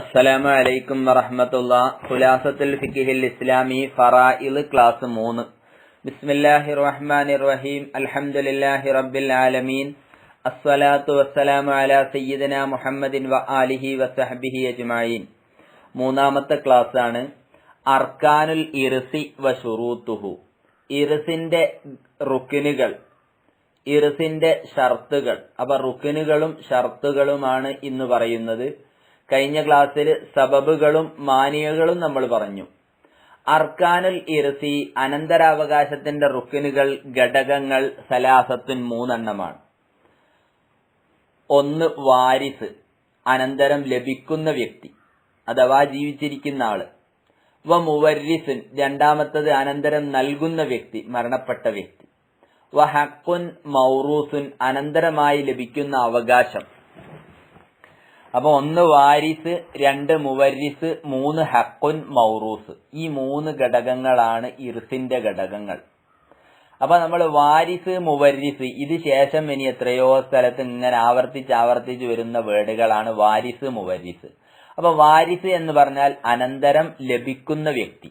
അസ്സലാമു അലൈക്കും വറഹ്മത്തുള്ള ഖുലാസത്തുൽ ഫിഖിഹിൽ ഇസ്ലാമി ഫറായിൽ ക്ലാസ് മൂന്ന്. ബിസ്മില്ലാഹിർ റഹ്മാനിർ റഹീം. അൽഹംദുലില്ലാഹി റബ്ബിൽ ആലമീൻ. അസ്സലാത്തു വസ്സലാമു അലാ സയ്യിദന മുഹമ്മദിൻ വ ആലിഹി വസഹ്ബിഹി അജ്മഈൻ. മൂന്നാമത്തെ ക്ലാസ് ആണ് അർക്കാനുൽ ഇർസി വ ഷുറൂത്തുഹു ഇർസിന്റെ റുക്കിനുകൾ ഇർസിന്റെ ഷർത്തുകൾ. അപ്പൊ റുക്കിനുകളും ഷർത്തുകളുമാണ് ഇന്ന് പറയുന്നത്. കഴിഞ്ഞ ക്ലാസ്സിൽ സബബുകളും മാനിയകളും നമ്മൾ പറഞ്ഞു. അർക്കാനുൽ ഇറസി അനന്തരാവകാശത്തിന്റെ റുക്കിനുകൾ ഘടകങ്ങൾ സലാസത്തുൻ മൂന്നെണ്ണമാണ്. ഒന്ന് വാരിസ് അനന്തരം ലഭിക്കുന്ന വ്യക്തി അഥവാ ജീവിച്ചിരിക്കുന്ന ആൾ. വ മുവരിസുൻ രണ്ടാമത്തത് അനന്തരം നൽകുന്ന വ്യക്തി മരണപ്പെട്ട വ്യക്തി. വ ഹക്കുൻ മൗറൂസുൻ അനന്തരമായി ലഭിക്കുന്ന അവകാശം. അപ്പൊ ഒന്ന് വാരിസ് രണ്ട് മുവരിസ് മൂന്ന് ഹക്കുൻ മൗറൂസ്. ഈ മൂന്ന് ഘടകങ്ങളാണ് ഇർസിന്റെ ഘടകങ്ങൾ. അപ്പൊ നമ്മൾ വാരിസ് മുവരിസ് ഇത് ശേഷം ഇനി എത്രയോ സ്ഥലത്ത് ഇങ്ങനെ ആവർത്തിച്ച് ആവർത്തിച്ച് വരുന്ന വേർഡുകളാണ് വാരിസ് മുവരിസ് അപ്പൊ വാരിസ് എന്ന് പറഞ്ഞാൽ അനന്തരം ലഭിക്കുന്ന വ്യക്തി.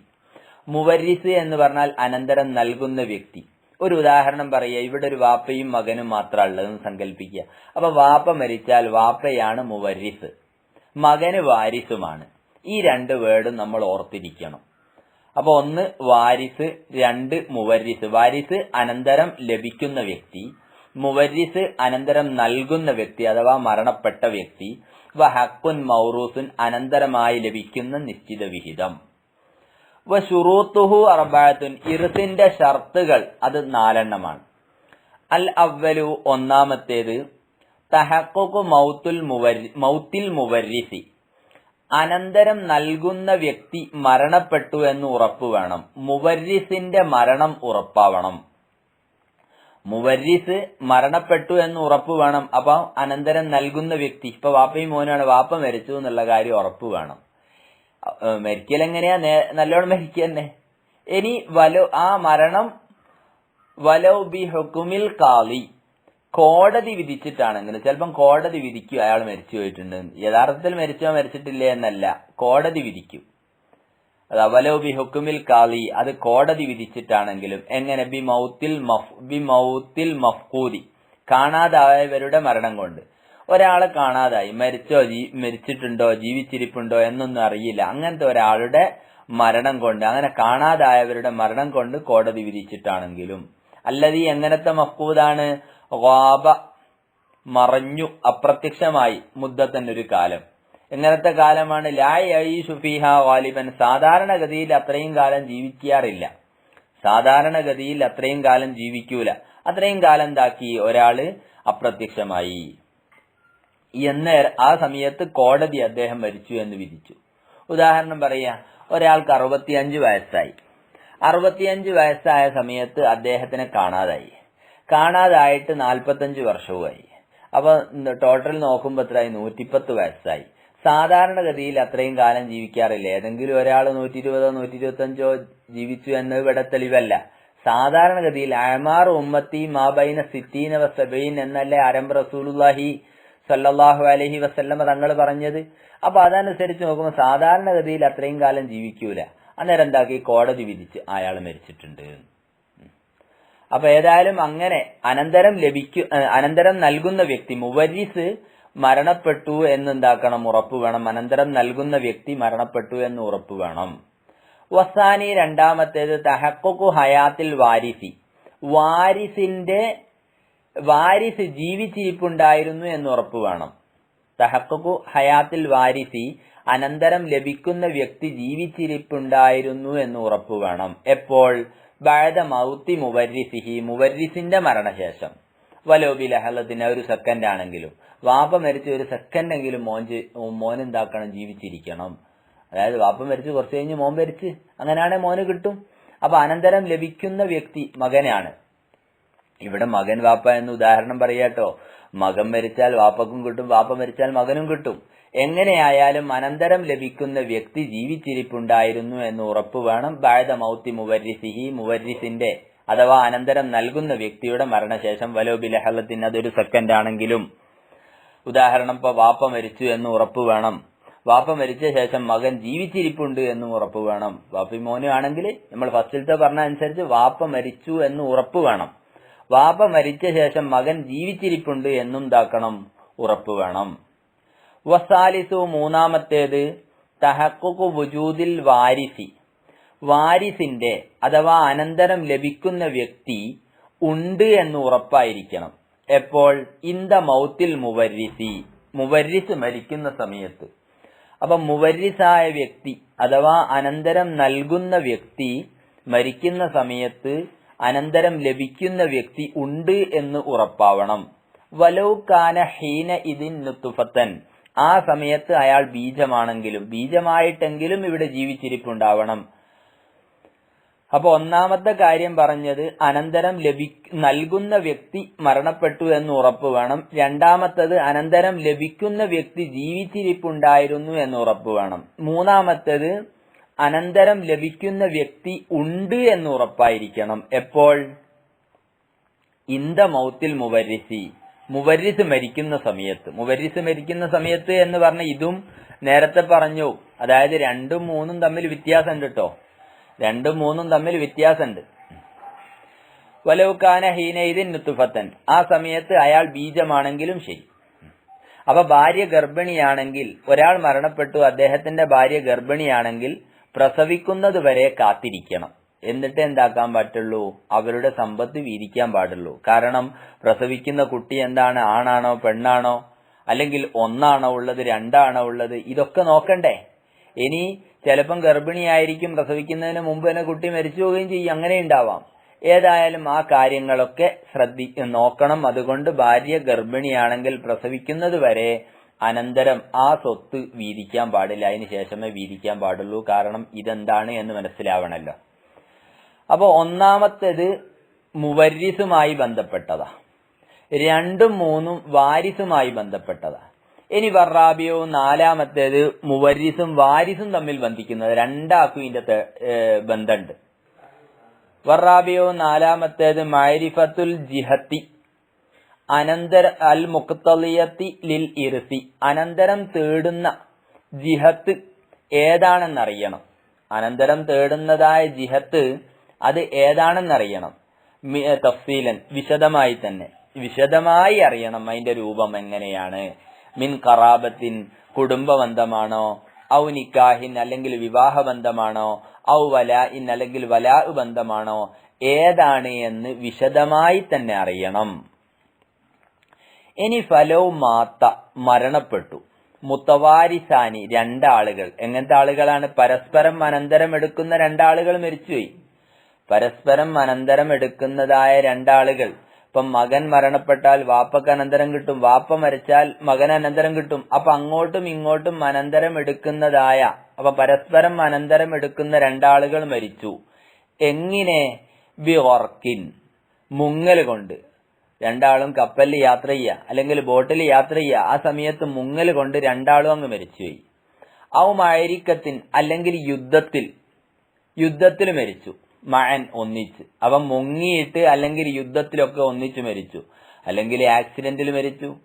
മുവരിസ് എന്ന് പറഞ്ഞാൽ അനന്തരം നൽകുന്ന വ്യക്തി. ഒരു ഉദാഹരണം പറയുക ഇവിടെ ഒരു വാപ്പയും മകനും മാത്രമാണ് ഉള്ളതെന്ന് സങ്കല്പിക്കുക അപ്പൊ വാപ്പ മരിച്ചാൽ വാപ്പയാണ് മുവരിസ്. മകന് വാരിസുമാണ്. ഈ രണ്ട് വേർഡും നമ്മൾ ഓർത്തിരിക്കണം. അപ്പൊ ഒന്ന് വാരിസ് രണ്ട് മുവരിസ്. വാരിസ് അനന്തരം ലഭിക്കുന്ന വ്യക്തി മുവരിസ് അനന്തരം നൽകുന്ന വ്യക്തി അഥവാ മരണപ്പെട്ട വ്യക്തി വ ഹക്കുൻ മൗറൂസുൻ അനന്തരമായി ലഭിക്കുന്ന നിശ്ചിത വിഹിതം. വ ഷുറൂത്തുഹു അർബാത്തുൻ ഇർസിന്റെ ഷർത്തുകൾ അത് നാലെണ്ണമാണ്. അൽ അവലു ഒന്നാമത്തേത് തഹക്കുക്കു മൗത്തുൽ മൗത്തിൽ മുവരിസി. അനന്തരം നൽകുന്ന വ്യക്തി മരണപ്പെട്ടു എന്ന് ഉറപ്പ് വേണം. മുവരിസിന്റെ മരണം ഉറപ്പാവണം. മുവരിസ് മരണപ്പെട്ടു എന്ന് ഉറപ്പ് വേണം. അപ്പൊ അനന്തരം നൽകുന്ന വ്യക്തി ഇപ്പൊ വാപ്പയും മോനാണ് വാപ്പ മരിച്ചു എന്നുള്ള കാര്യം ഉറപ്പ് വേണം. മരിക്കൽ എങ്ങനെയാ? നല്ലോണം മരിക്കുക തന്നെ. ഇനി വലോ ആ മരണം വലോ ബി ഹുക്കുമിൽ കാളി. കോടതി വിധിച്ചിട്ടാണെങ്കിൽ ചിലപ്പം കോടതി വിധിക്കും. അയാൾ മരിച്ചു പോയിട്ടുണ്ട്. യഥാർത്ഥത്തിൽ മരിച്ചോ മരിച്ചിട്ടില്ലേ എന്നല്ല. കോടതി വിധിക്കും. അത് അവലോ ബി ഹുക്കുമിൽ കാളി. അത് കോടതി വിധിച്ചിട്ടാണെങ്കിലും എങ്ങനെ? ബി മൗത്തിൽ മഫ് ബി മൗത്തിൽ മഫ്കൂതി കാണാതായവരുടെ മരണം കൊണ്ട്. ഒരാളെ കാണാതായി. മരിച്ചോ ജീ മരിച്ചിട്ടുണ്ടോ ജീവിച്ചിരിപ്പുണ്ടോ എന്നൊന്നും അറിയില്ല. അങ്ങനത്തെ ഒരാളുടെ മരണം കൊണ്ട് അങ്ങനെ കാണാതായവരുടെ മരണം കൊണ്ട് കോടതി വിധിച്ചിട്ടാണെങ്കിലും. അല്ലതീ എങ്ങനത്തെ മഫ്കൂദാണ് വാബ മറഞ്ഞു അപ്രത്യക്ഷമായി മുദ്ദത്തന്റെ ഒരു കാലം. എങ്ങനത്തെ കാലമാണ്? ലായ് ഷുഫീഹ വാലിബൻ സാധാരണഗതിയിൽ അത്രയും കാലം ജീവിക്കാറില്ല. സാധാരണഗതിയിൽ അത്രയും കാലം ജീവിക്കൂല. അത്രയും കാലം എന്താക്കി? ഒരാൾ അപ്രത്യക്ഷമായി. എന്ന് ആ സമയത്ത് കോടതി അദ്ദേഹം മരിച്ചു എന്ന് വിധിച്ചു. ഉദാഹരണം പറയാ ഒരാൾക്ക് അറുപത്തിയഞ്ച് വയസ്സായി. അറുപത്തിയഞ്ച് വയസ്സായ സമയത്ത് അദ്ദേഹത്തിനെ കാണാതായി. കാണാതായിട്ട് നാൽപ്പത്തഞ്ച് വർഷവുമായി. അപ്പൊ ടോട്ടൽ നോക്കുമ്പോൾ എത്രയായി? നൂറ്റിപ്പത്ത് വയസ്സായി. സാധാരണഗതിയിൽ അത്രയും കാലം ജീവിക്കാറില്ല. ഏതെങ്കിലും ഒരാൾ നൂറ്റി ഇരുപതോ നൂറ്റി ഇരുപത്തഞ്ചോ ജീവിച്ചു എന്നത് ഇവിടെ തെളിവല്ല. സാധാരണഗതിയിൽ അഴമാർ ഉമ്മത്തി മാബൈന സിറ്റീന വസബൈൻ എന്നല്ലേ അരം റസൂലുല്ലാഹി സല്ലല്ലാഹു അലഹി വസല്ലമ തങ്ങൾ പറഞ്ഞത്. അപ്പൊ അതനുസരിച്ച് നോക്കുമ്പോൾ സാധാരണഗതിയിൽ അത്രയും കാലം ജീവിക്കൂല. അന്നേരം എന്താക്കി? കോടതി വിധിച്ച് അയാൾ മരിച്ചിട്ടുണ്ട്. അപ്പൊ ഏതായാലും അങ്ങനെ അനന്തരം ലഭിക്കു അനന്തരം നൽകുന്ന വ്യക്തി മുവരിസ് മരണപ്പെട്ടു എന്നെന്താക്കണം ഉറപ്പ് വേണം. അനന്തരം നൽകുന്ന വ്യക്തി മരണപ്പെട്ടു എന്ന് ഉറപ്പ് വേണം. വസാനി രണ്ടാമത്തേത് തഹക്കുക്കു ഹയാത്തിൽ വാരിസി. വാരിസിന്റെ വാരിസ് ജീവിച്ചിരിപ്പുണ്ടായിരുന്നു എന്ന് ഉറപ്പ് വേണം. തഹക്കു ഹയാത്തിൽ വാരിസി അനന്തരം ലഭിക്കുന്ന വ്യക്തി ജീവിച്ചിരിപ്പുണ്ടായിരുന്നു എന്ന് ഉറപ്പ് വേണം. എപ്പോൾ? ബഴത മൗത്തി മുവരിസിഹി മുവരിസിന്റെ മരണശേഷം. വലോബി ലഹലത്തിന് ഒരു സെക്കൻഡ് ആണെങ്കിലും. വാപ്പ മരിച്ച ഒരു സെക്കൻഡ് എങ്കിലും മോൻ മോൻ എന്താക്കണം? ജീവിച്ചിരിക്കണം. അതായത് വാപ്പ മരിച്ച് കുറച്ച് കഴിഞ്ഞ് മോൻ മരിച്ച്. അങ്ങനെയാണെങ്കിൽ മോന് കിട്ടും. അപ്പൊ അനന്തരം ലഭിക്കുന്ന വ്യക്തി മകനാണ്. ഇവിടെ മകൻ വാപ്പ എന്ന് ഉദാഹരണം പറയാട്ടോ മകൻ മരിച്ചാൽ വാപ്പക്കും കിട്ടും വാപ്പ മരിച്ചാൽ മകനും കിട്ടും. എങ്ങനെയായാലും അനന്തരം ലഭിക്കുന്ന വ്യക്തി ജീവിച്ചിരിപ്പുണ്ടായിരുന്നു എന്ന് ഉറപ്പ് വേണം. ബാഴത മൗത്തി മുവരിസിഹി മുവരിസിന്റെ അഥവാ അനന്തരം നൽകുന്ന വ്യക്തിയുടെ മരണശേഷം വലോബി ലഹലത്തിന് അതൊരു സെക്കൻഡ് ആണെങ്കിലും. ഉദാഹരണം ഇപ്പൊ വാപ്പ മരിച്ചു എന്ന് ഉറപ്പ് വേണം. വാപ്പ മരിച്ച ശേഷം മകൻ ജീവിച്ചിരിപ്പുണ്ട് എന്ന് ഉറപ്പ് വേണം. വാപ്പി മോനു ആണെങ്കിൽ നമ്മൾ ഫസ്റ്റിലത്തെ പറഞ്ഞ അനുസരിച്ച് വാപ്പ മരിച്ചു എന്ന് ഉറപ്പ് വേണം. വാപ്പ മരിച്ച ശേഷം മകൻ ജീവിച്ചിരിപ്പുണ്ട് എന്നും താക്കണം ഉറപ്പ് വേണം. വസാലിസു മൂന്നാമത്തേത് തഹക്കുക്കു വുജൂദിൽ വാരിസി. വാരിസിന്റെ അഥവാ അനന്തരം ലഭിക്കുന്ന വ്യക്തി ഉണ്ട് എന്ന് ഉറപ്പായിരിക്കണം. എപ്പോൾ? ഇന്ത മൗത്തിൽ മുവരിസി മുവരിസ് മരിക്കുന്ന സമയത്ത്. അപ്പൊ മുവരിസായ വ്യക്തി അഥവാ അനന്തരം നൽകുന്ന വ്യക്തി മരിക്കുന്ന സമയത്ത് അനന്തരം ലഭിക്കുന്ന വ്യക്തി ഉണ്ട് എന്ന് ഉറപ്പാവണം. വലൗക്കാന ഹീന ഇതിൻ നുത്തുഫത്തൻ. ആ സമയത്ത് അയാൾ ബീജമാണെങ്കിലും ബീജമായിട്ടെങ്കിലും ഇവിടെ ജീവിച്ചിരിപ്പുണ്ടാവണം. അപ്പൊ ഒന്നാമത്തെ കാര്യം പറഞ്ഞത് അനന്തരം ലഭി നൽകുന്ന വ്യക്തി മരണപ്പെട്ടു എന്ന് ഉറപ്പ് വേണം. രണ്ടാമത്തത് അനന്തരം ലഭിക്കുന്ന വ്യക്തി ജീവിച്ചിരിപ്പുണ്ടായിരുന്നു എന്ന് ഉറപ്പ് വേണം. മൂന്നാമത്തത് അനന്തരം ലഭിക്കുന്ന വ്യക്തി ഉണ്ട് എന്ന് ഉറപ്പായിരിക്കണം. എപ്പോൾ? ഇന്ത മൗത്തിൽ മുവരിസി. മുവരിസ് മരിക്കുന്ന സമയത്ത്. മുവരിസ് മരിക്കുന്ന സമയത്ത് എന്ന് പറഞ്ഞ ഇതും നേരത്തെ പറഞ്ഞു. അതായത് രണ്ടും മൂന്നും തമ്മിൽ വ്യത്യാസമുണ്ട് കേട്ടോ രണ്ടും മൂന്നും തമ്മിൽ വ്യത്യാസമുണ്ട്. വലവുക്കാന ഹീനയിദിൻ നുത്തുഫത്തൻ ആ സമയത്ത് അയാൾ ബീജമാണെങ്കിലും ശരി. അപ്പൊ ഭാര്യ ഗർഭിണിയാണെങ്കിൽ ഒരാൾ മരണപ്പെട്ടു അദ്ദേഹത്തിന്റെ ഭാര്യ ഗർഭിണിയാണെങ്കിൽ പ്രസവിക്കുന്നത് വരെ കാത്തിരിക്കണം. എന്നിട്ട് എന്താക്കാൻ പറ്റുള്ളൂ അവരുടെ സമ്പത്ത് വീതിക്കാൻ പാടുള്ളൂ. കാരണം പ്രസവിക്കുന്ന കുട്ടി എന്താണ്? ആണാണോ? പെണ്ണാണോ? അല്ലെങ്കിൽ ഒന്നാണോ ഉള്ളത്? രണ്ടാണോ ഉള്ളത്? ഇതൊക്കെ നോക്കണ്ടേ. ഇനി ചിലപ്പം ഗർഭിണിയായിരിക്കും പ്രസവിക്കുന്നതിന് മുമ്പ് തന്നെ കുട്ടി മരിച്ചു പോവുകയും ചെയ്യും. അങ്ങനെ ഉണ്ടാവാം. ഏതായാലും ആ കാര്യങ്ങളൊക്കെ ശ്രദ്ധി നോക്കണം. അതുകൊണ്ട് ഭാര്യ ഗർഭിണിയാണെങ്കിൽ പ്രസവിക്കുന്നത് വരെ അനന്തരം ആ സ്വത്ത് വീതിക്കാൻ പാടില്ല. അതിന് ശേഷമേ വീതിക്കാൻ പാടുള്ളൂ. കാരണം ഇതെന്താണ് എന്ന് മനസ്സിലാവണല്ലോ. അപ്പോൾ ഒന്നാമത്തേത് മുവരിസുമായി ബന്ധപ്പെട്ടതാ. രണ്ടും മൂന്നും വാരിസുമായി ബന്ധപ്പെട്ടതാ. ഇനി വറാബിയവും നാലാമത്തേത് മുവരിസും വാരിസും തമ്മിൽ ബന്ധിക്കുന്നത് രണ്ടാക്കും ഇതിന്റെ ബന്ധമുണ്ട്. വറാബിയവും നാലാമത്തേത് മൈരിഫത്തുൽ ജിഹത്തി. അനന്തര അൽ മുക്തലിയത്തി ലിൽ ഇർസി. അനന്തരം തേടുന്ന ജിഹത്ത് ഏതാണെന്നറിയണം. അനന്തരം തേടുന്നതായ ജിഹത്ത് അത് ഏതാണെന്നറിയണം. തഫ്സീലൻ വിശദമായി തന്നെ. വിശദമായി അറിയണം അതിന്റെ രൂപം എങ്ങനെയാണ്. മിൻ കറാബത്തിൻ കുടുംബബന്ധമാണോ? ഔ നിക്കാഹിൻ അല്ലെങ്കിൽ വിവാഹ ബന്ധമാണോ ഔ വലാഇൻ അല്ലെങ്കിൽ വലാ ബന്ധമാണോ? ഏതാണ് എന്ന് വിശദമായി തന്നെ അറിയണം. ഇനി ഫലോ മാത്ത മരണപ്പെട്ടു. മുത്തവാരിസാനി രണ്ടാളുകൾ. എങ്ങനത്തെ ആളുകളാണ്? പരസ്പരം അനന്തരം എടുക്കുന്ന രണ്ടാളുകൾ മരിച്ചുപോയി. പരസ്പരം അനന്തരം എടുക്കുന്നതായ രണ്ടാളുകൾ. ഇപ്പം മകൻ മരണപ്പെട്ടാൽ വാപ്പക്ക് അനന്തരം കിട്ടും. വാപ്പ മരിച്ചാൽ മകൻ അനന്തരം കിട്ടും. അപ്പൊ അങ്ങോട്ടും ഇങ്ങോട്ടും അനന്തരം എടുക്കുന്നതായ അപ്പൊ പരസ്പരം അനന്തരം എടുക്കുന്ന രണ്ടാളുകൾ മരിച്ചു. എങ്ങനെ? ബി മുങ്ങൽ കൊണ്ട്. രണ്ടാളും കപ്പലിൽ യാത്ര ചെയ്യുക അല്ലെങ്കിൽ ബോട്ടിൽ യാത്ര ചെയ്യുക ആ സമയത്ത് മുങ്ങൽ കൊണ്ട് രണ്ടാളും അങ്ങ് മരിച്ചുപോയി ഔ മഴരിക്കത്തിൻ അല്ലെങ്കിൽ യുദ്ധത്തിൽ യുദ്ധത്തിൽ മരിച്ചു. മഴൻ ഒന്നിച്ച്. അവൻ മുങ്ങിയിട്ട് അല്ലെങ്കിൽ യുദ്ധത്തിലൊക്കെ ഒന്നിച്ചു മരിച്ചു. അല്ലെങ്കിൽ ആക്സിഡന്റിൽ മരിച്ചു.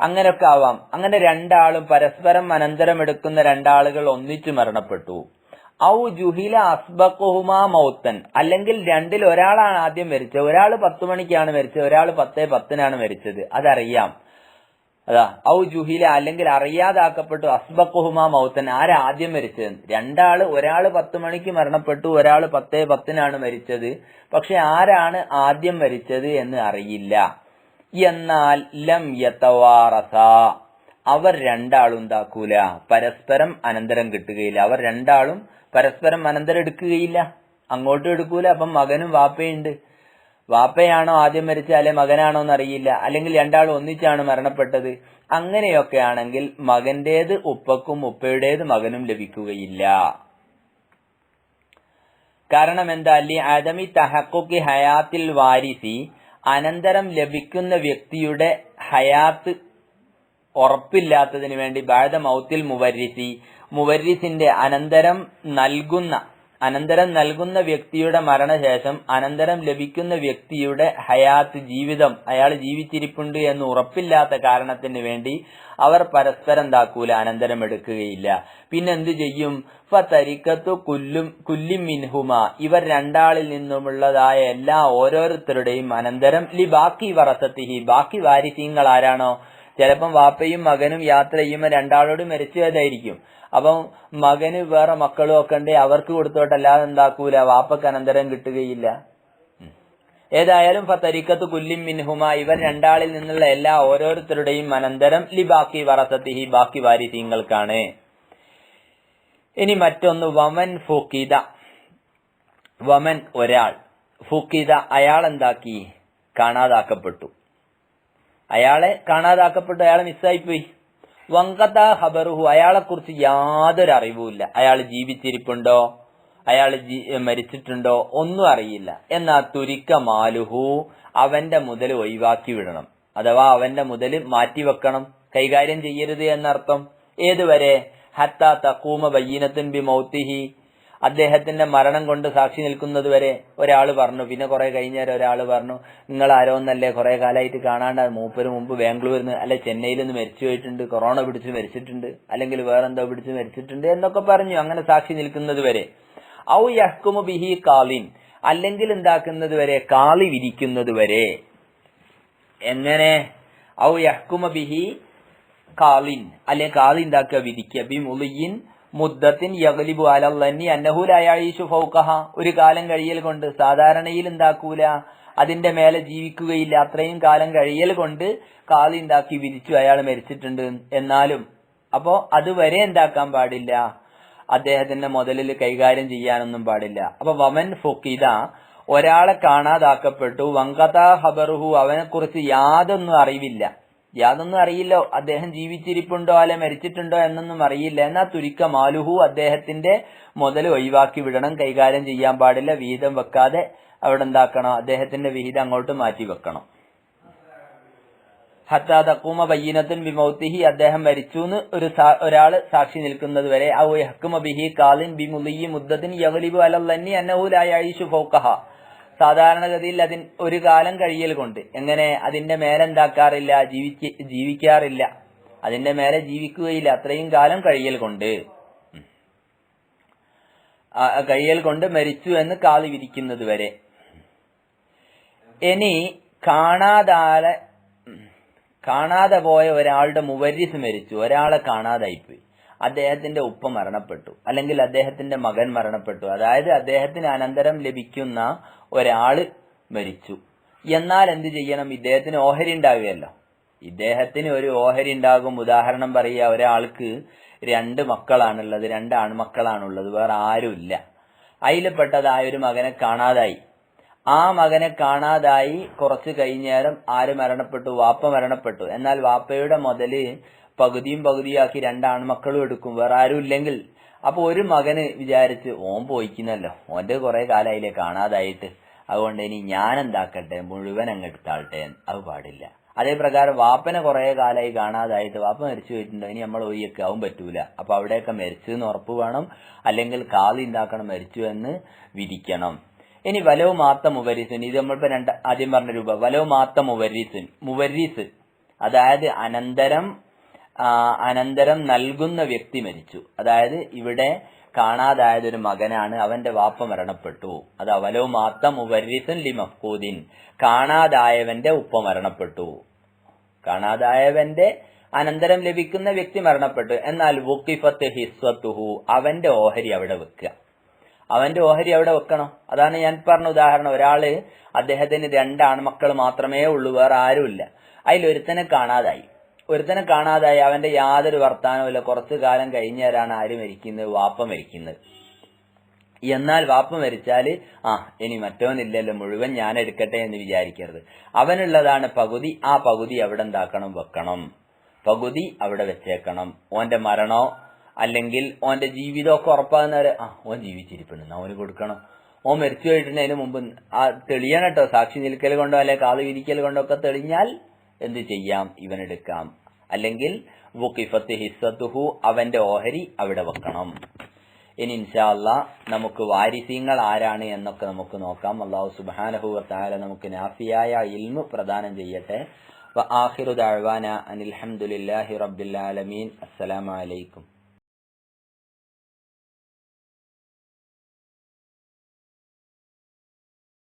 അങ്ങനെയൊക്കെ ആവാം. അങ്ങനെ രണ്ടാളും പരസ്പരം അനന്തരം എടുക്കുന്ന രണ്ടാളുകൾ ഒന്നിച്ചു മരണപ്പെട്ടു. ഔ ജുഹില അസ്ബക്കുഹുമാ മൗത്തൻ. അല്ലെങ്കിൽ രണ്ടിൽ ഒരാളാണ് ആദ്യം മരിച്ചത്. ഒരാൾ പത്ത് മണിക്കാണ് മരിച്ചത്. ഒരാൾ പത്തേ പത്തിനാണ് മരിച്ചത്. അതറിയാം. അതാ ഔ ജുഹില അല്ലെങ്കിൽ അറിയാതാക്കപ്പെട്ടു അസ്ബക്കുഹുമാ മൗത്തൻ. ആരാദ്യം മരിച്ചത്? രണ്ടാൾ ഒരാൾ പത്ത് മണിക്ക് മരണപ്പെട്ടു ഒരാൾ പത്തേ പത്തിനാണ് മരിച്ചത്. പക്ഷെ ആരാണ് ആദ്യം മരിച്ചത് എന്ന് അറിയില്ല. എന്നാൽ ലം യത്തവാറസ അവർ രണ്ടാളും ഉണ്ടാക്കൂല. പരസ്പരം അനന്തരം കിട്ടുകയില്ല. അവർ രണ്ടാളും പരസ്പരം അനന്തരം എടുക്കുകയില്ല. അങ്ങോട്ടും എടുക്കൂല അപ്പം മകനും വാപ്പയുണ്ട്. വാപ്പയാണോ ആദ്യം മരിച്ചത് അല്ലെ മകനാണോ എന്നറിയില്ല. അല്ലെങ്കിൽ രണ്ടാളും ഒന്നിച്ചാണ് മരണപ്പെട്ടത്. അങ്ങനെയൊക്കെ ആണെങ്കിൽ മകന്റേത് ഉപ്പക്കും ഉപ്പയുടേത് മകനും ലഭിക്കുകയില്ല. കാരണം എന്താ? അല്ലി അദമി തഹക്കുക്കി ഹയാത്തിൽ വാരിസി അനന്തരം ലഭിക്കുന്ന വ്യക്തിയുടെ ഹയാത്ത് ഉറപ്പില്ലാത്തതിന് വേണ്ടി ബാധ മൗത്തിൽ മുവരിസി മുവരിസിന്റെ അനന്തരം നൽകുന്ന അനന്തരം നൽകുന്ന വ്യക്തിയുടെ മരണശേഷം അനന്തരം ലഭിക്കുന്ന വ്യക്തിയുടെ ഹയാത്ത് ജീവിതം അയാൾ ജീവിച്ചിരിപ്പുണ്ട് എന്ന് ഉറപ്പില്ലാത്ത കാരണത്തിന് വേണ്ടി അവർ പരസ്പരം താക്കൂല അനന്തരം എടുക്കുകയില്ല. പിന്നെ എന്തു ചെയ്യും ഫതരിക്കത്തു കുല്ലും കുല്ലിം മിൻഹുമ. ഇവർ രണ്ടാളിൽ നിന്നുമുള്ളതായ എല്ലാ ഓരോരുത്തരുടെയും അനന്തരം. ലി ബാക്കി വറസത്തിഹി. ബാക്കി വാരിസീങ്ങൾ ആരാണോ? ചിലപ്പം വാപ്പയും മകനും യാത്ര ചെയ്യുമ്പോൾ രണ്ടാളോട് മരിച്ചു പോയതായിരിക്കും. അപ്പം മകന് വേറെ മക്കളും ഒക്കെ ഉണ്ട് അവർക്ക് കൊടുത്തോട്ട് അല്ലാതെ എന്താക്കൂല വാപ്പക്ക് അനന്തരം കിട്ടുകയില്ല. ഏതായാലും ഫത്തരിക്കത്ത് കുല്ലിം മിൻഹുമ ഇവർ രണ്ടാളിൽ നിന്നുള്ള എല്ലാ ഓരോരുത്തരുടെയും അനന്തരം ലി ബാക്കി വറസത്തിഹി ബാക്കി വാരി തീങ്ങൾക്കാണ് ഇനി മറ്റൊന്ന് വമൻ ഫുക്കിത വമൻ ഒരാൾ. ഫുക്കിത അയാൾ എന്താക്കി? കാണാതാക്കപ്പെട്ടു. അയാളെ കാണാതാക്കപ്പെട്ടു അയാളെ മിസ്സായിപ്പോയി. വങ്കത ഹബറുഹു അയാളെ കുറിച്ച് യാതൊരു അറിവുമില്ല അയാൾ ജീവിച്ചിരിപ്പുണ്ടോ? അയാൾ മരിച്ചിട്ടുണ്ടോ? ഒന്നും അറിയില്ല. എന്നാ തുരിക്ക മാലുഹു അവന്റെ മുതൽ ഒഴിവാക്കി വിടണം. അഥവാ അവന്റെ മുതൽ മാറ്റിവെക്കണം കൈകാര്യം ചെയ്യരുത് എന്നർത്ഥം. ഏതുവരെ? ഹത്ത തക്കൂമ ബയ്യനത്തിൻ ബി മൗത്തിഹി അദ്ദേഹത്തിന്റെ മരണം കൊണ്ട് സാക്ഷി നിൽക്കുന്നത് വരെ ഒരാൾ പറഞ്ഞു. പിന്നെ കുറെ കഴിഞ്ഞേരം ഒരാൾ പറഞ്ഞു നിങ്ങൾ ആരോന്നല്ലേ കുറെ കാലമായിട്ട് കാണാണ്ട് മൂപ്പര് മുമ്പ് ബാംഗ്ലൂരിൽ നിന്ന് അല്ലെ ചെന്നൈയിൽ നിന്ന് മരിച്ചു പോയിട്ടുണ്ട് കൊറോണ പിടിച്ച് മരിച്ചിട്ടുണ്ട് അല്ലെങ്കിൽ വേറെന്തോ പിടിച്ച് മരിച്ചിട്ടുണ്ട് എന്നൊക്കെ പറഞ്ഞു. അങ്ങനെ സാക്ഷി നിൽക്കുന്നത് വരെ. ഔ യഹ്കുമു ബിഹി കാലിൻ അല്ലെങ്കിൽ എന്താക്കുന്നത് വരെ? കാളി വിരിക്കുന്നത് വരെ. എങ്ങനെ? ഔ യഹ്കുമ ബിഹി കാലിൻ അല്ലെ കാളി ഉണ്ടാക്കുക വിധിക്കുക ബി മുളിയിൻ മുദ്ദത്തിൻ യഗലിബു അലല്ലന്നി അന്നഹുലായായിഷു ഫൗക്കഹ ഒരു കാലം കഴിയൽ കൊണ്ട് സാധാരണയിൽ എന്താക്കൂല അതിന്റെ മേലെ ജീവിക്കുകയില്ല. അത്രയും കാലം കഴിയൽ കൊണ്ട് കാളി ഉണ്ടാക്കി വിരിച്ചു അയാൾ മരിച്ചിട്ടുണ്ട്. എന്നാലും അപ്പോ അതുവരെ എന്താക്കാൻ പാടില്ല. അദ്ദേഹത്തിന്റെ മുതലിൽ കൈകാര്യം ചെയ്യാനൊന്നും പാടില്ല. അപ്പൊ വമൻ ഫുക്കിത ഒരാളെ കാണാതാക്കപ്പെട്ടു. വങ്കത ഹബറുഹു അവനെക്കുറിച്ച് യാതൊന്നും അറിവില്ല. യാതൊന്നും അറിയില്ല. അദ്ദേഹം ജീവിച്ചിരിപ്പുണ്ടോ അല്ലെ മരിച്ചിട്ടുണ്ടോ എന്നൊന്നും അറിയില്ല. എന്നാ തുരിക്ക മാലുഹു അദ്ദേഹത്തിന്റെ മുതൽ ഒഴിവാക്കി വിടണം. കൈകാര്യം ചെയ്യാൻ പാടില്ല. വിഹിതം വെക്കാതെ അവിടെ എന്താക്കണം? അദ്ദേഹത്തിന്റെ വിഹിതം അങ്ങോട്ട് മാറ്റി വെക്കണം. ഹത്താ തക്കൂമ ബയ്യനത്തിൻ ബിമൗത്തിഹി. അദ്ദേഹം മരിച്ചു എന്ന് ഒരു ഒരാൾ സാക്ഷി നിൽക്കുന്നത് വരെ. ഔ ഹക്കുമ ബിഹി കാലിൻ ബിമുലിയി മുദ്ദത്തിൻ യഗലിബു അലല്ലന്നി അന്നഹുലായിഷു ഫൗക്കഹ സാധാരണഗതിയിൽ അതിന് ഒരു കാലം കഴിയൽ കൊണ്ട് എങ്ങനെ? അതിന്റെ മേലെന്താക്കാറില്ല ജീവിച്ച് ജീവിക്കാറില്ല. അതിന്റെ മേലെ ജീവിക്കുകയില്ല. അത്രയും കാലം കഴിയൽ കൊണ്ട്. കഴിയൽ കൊണ്ട് മരിച്ചു എന്ന് കാളി വിരിക്കുന്നത് വരെ. ഇനി കാണാതെ കാണാതെ പോയ ഒരാളുടെ മുവരിസ് മരിച്ചു. ഒരാളെ കാണാതായിപ്പോയി. അദ്ദേഹത്തിന്റെ ഉപ്പ മരണപ്പെട്ടു. അല്ലെങ്കിൽ അദ്ദേഹത്തിന്റെ മകൻ മരണപ്പെട്ടു. അതായത് അദ്ദേഹത്തിന് അനന്തരം ലഭിക്കുന്ന ഒരാൾ മരിച്ചു. എന്നാൽ എന്ത് ചെയ്യണം? ഇദ്ദേഹത്തിന് ഓഹരി ഉണ്ടാവുകയല്ലോ. ഇദ്ദേഹത്തിന് ഒരു ഓഹരി ഉണ്ടാകും. ഉദാഹരണം പറയുക ഒരാൾക്ക് രണ്ട് മക്കളാണുള്ളത് രണ്ട് ആൺമക്കളാണുള്ളത് വേറെ ആരുമില്ല അതിൽപ്പെട്ടതായ ഒരു മകനെ കാണാതായി. ആ മകനെ കാണാതായി കുറച്ച് കഴിഞ്ഞേരം ആര് മരണപ്പെട്ടു? വാപ്പ മരണപ്പെട്ടു. എന്നാൽ വാപ്പയുടെ മുതൽ പകുതിയും പകുതിയാക്കി രണ്ടാണ് മക്കളും എടുക്കും. വേറെ ആരും ഇല്ലെങ്കിൽ. അപ്പൊ ഒരു മകന് വിചാരിച്ച് ഓൻ പോയിക്കുന്നല്ലോ. ഓന്റെ കുറെ അതിലെ കാണാതായിട്ട്. അതുകൊണ്ട് ഇനി ഞാൻ എന്താക്കട്ടെ? മുഴുവൻ അങ്ങ് എടുത്താളട്ടെ അത് പാടില്ല. അതേ പ്രകാരം വാപ്പനെ കുറെ കാലമായി കാണാതായിട്ട്. വാപ്പ മരിച്ചു പോയിട്ടുണ്ടോ? ഇനി നമ്മൾ ഒയ്യൊക്കെ ആവും പറ്റൂല. അപ്പൊ അവിടെയൊക്കെ മരിച്ചു എന്ന് ഉറപ്പ് വേണം. അല്ലെങ്കിൽ കാതി ഉണ്ടാക്കണം മരിച്ചു എന്ന് വിധിക്കണം. ഇനി വലവ് മാത്ത മുവരിസുൻ. ഇത് നമ്മളിപ്പോ രണ്ട് ആദ്യം പറഞ്ഞ രൂപ. വലവ് മാത്ത മുവരിസുൻ. മുവരിസ്. അതായത് അനന്തരം അനന്തരം നൽകുന്ന വ്യക്തി മരിച്ചു. അതായത് ഇവിടെ കാണാതായത് ഒരു മകനാണ്. അവന്റെ വാപ്പ മരണപ്പെട്ടു. അത് അവലോ മാത്ത ഉപരിസൻ ലി മഫ്കൂദിൻ കാണാതായവന്റെ ഉപ്പ മരണപ്പെട്ടു. കാണാതായവന്റെ അനന്തരം ലഭിക്കുന്ന വ്യക്തി മരണപ്പെട്ടു. എന്നാൽ വുക്കിഫത്ത് ഹിസ്വത്തുഹു. അവന്റെ ഓഹരി അവിടെ വെക്കുക. അവന്റെ ഓഹരി അവിടെ വെക്കണം. അതാണ് ഞാൻ പറഞ്ഞ ഉദാഹരണം. ഒരാൾ അദ്ദേഹത്തിന് രണ്ട് ആൺമക്കൾ മാത്രമേ ഉള്ളൂ. വേറെ ആരുമില്ല. അതിലൊരുത്തനെ കാണാതായി. ഒരുത്തനെ കാണാതായി അവന്റെ യാതൊരു വർത്താനവും ഇല്ല. കുറച്ചു കാലം കഴിഞ്ഞേരാണ് ആര് മരിക്കുന്നത്? വാപ്പ മരിക്കുന്നത്. എന്നാൽ വാപ്പ മരിച്ചാൽ ആ ഇനി മറ്റവനില്ലല്ലോ മുഴുവൻ ഞാൻ എടുക്കട്ടെ എന്ന് വിചാരിക്കരുത്. അവനുള്ളതാണ് പകുതി ആ പകുതി അവിടെ എന്താക്കണം? വെക്കണം. പകുതി അവിടെ വെച്ചേക്കണം. ഓന്റെ മരണോ അല്ലെങ്കിൽ ഓന്റെ ജീവിതമൊക്കെ ഉറപ്പാകുന്നവരെ ആ ഓൻ ജീവിച്ചിരിപ്പുണ്ട്. അവന് കൊടുക്കണം. ഓൻ മരിച്ചു പോയിട്ടുണ്ടതിന് മുമ്പ് ആ തെളിയണം കേട്ടോ. സാക്ഷി നിൽക്കൽ കൊണ്ടോ അല്ലെ കാത് വിരിക്കൽ കൊണ്ടോ ഒക്കെ തെളിഞ്ഞാൽ എന്ത് ചെയ്യാം? ഇവനെടുക്കാം അല്ലെങ്കിൽ അവന്റെ ഓഹരി അവിടെ വെക്കണം. ഇനി ഇൻഷാല്ല നമുക്ക് വാരിസീങ്ങൾ ആരാണ് എന്നൊക്കെ നമുക്ക് നോക്കാം. അള്ളാഹു സുബാനഹുവ താല നമുക്ക് നാഫിയായ ഇൽമു പ്രദാനം ചെയ്യട്ടെ. വ ആഹിറു